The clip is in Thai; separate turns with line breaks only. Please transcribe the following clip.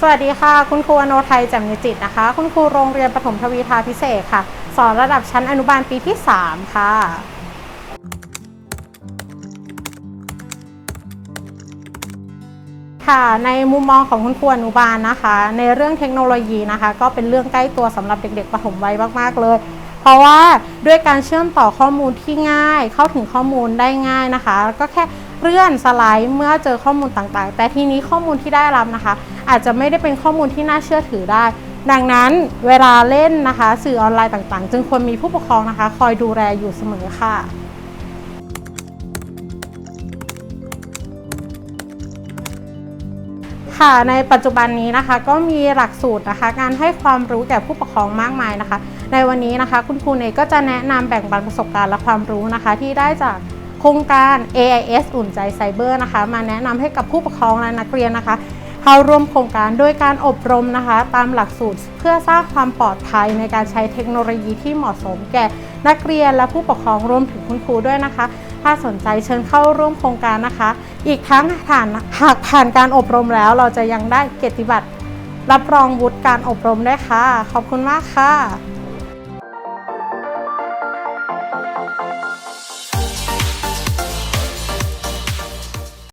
สวัสดีค่ะ คุณครูอโนไทยแจ่มนิจิตนะคะ คุณครูโรงเรียนปฐมทวีทาพิเศษค่ะ สอนระดับชั้นอนุบาลปีที่ 3 ค่ะ ค่ะ ในมุมมองของคุณครูอนุบาลนะคะ ในเรื่องเทคโนโลยีนะคะ ก็เป็นเรื่องใกล้ตัวสำหรับเด็กๆปฐมวัยมากๆเลย เพราะว่าด้วยการเชื่อมต่อข้อมูลที่ง่าย เข้าถึงข้อมูลได้ง่ายนะคะ ก็แค่ เลื่อนสไลด์เมื่อเจอข้อมูลต่างๆ แต่ทีนี้ข้อมูลที่ได้รับนะคะ อาจจะไม่ได้เป็นข้อมูลที่น่าเชื่อถือได้ ดังนั้นเวลาเล่นนะคะ สื่อออนไลน์ต่างๆ จึงควรมีผู้ปกครองนะคะ คอยดูแลอยู่เสมอค่ะค่ะในปัจจุบันนี้นะคะก็มีหลักสูตรนะคะการให้ความรู้แก่ผู้ปกครองมากมายนะคะ ในวันนี้นะคะคุณครูเนยก็จะแนะนำแบ่งปันประสบการณ์และความรู้นะคะที่ได้จาก ครงการ AIS อุ่นใจไซเบอร์นะคะ มาแนะนำให้กับผู้ปกครองและนักเรียนนะคะ เข้าร่วมโครงการโดยการอบรมนะคะ ตามหลักสูตรเพื่อสร้างความปลอดภัยในการใช้เทคโนโลยีที่เหมาะสมแก่นักเรียนและผู้ปกครองรวมถึงคุณครูด้วยนะคะ ถ้าสนใจเชิญเข้าร่วมโครงการนะคะ อีกทั้งผ่านหากผ่านการอบรมแล้วเราจะยังได้เกียรติบัตรรับรองวุฒิการอบรมได้วยค่ะ ขอบคุณมากค่ะ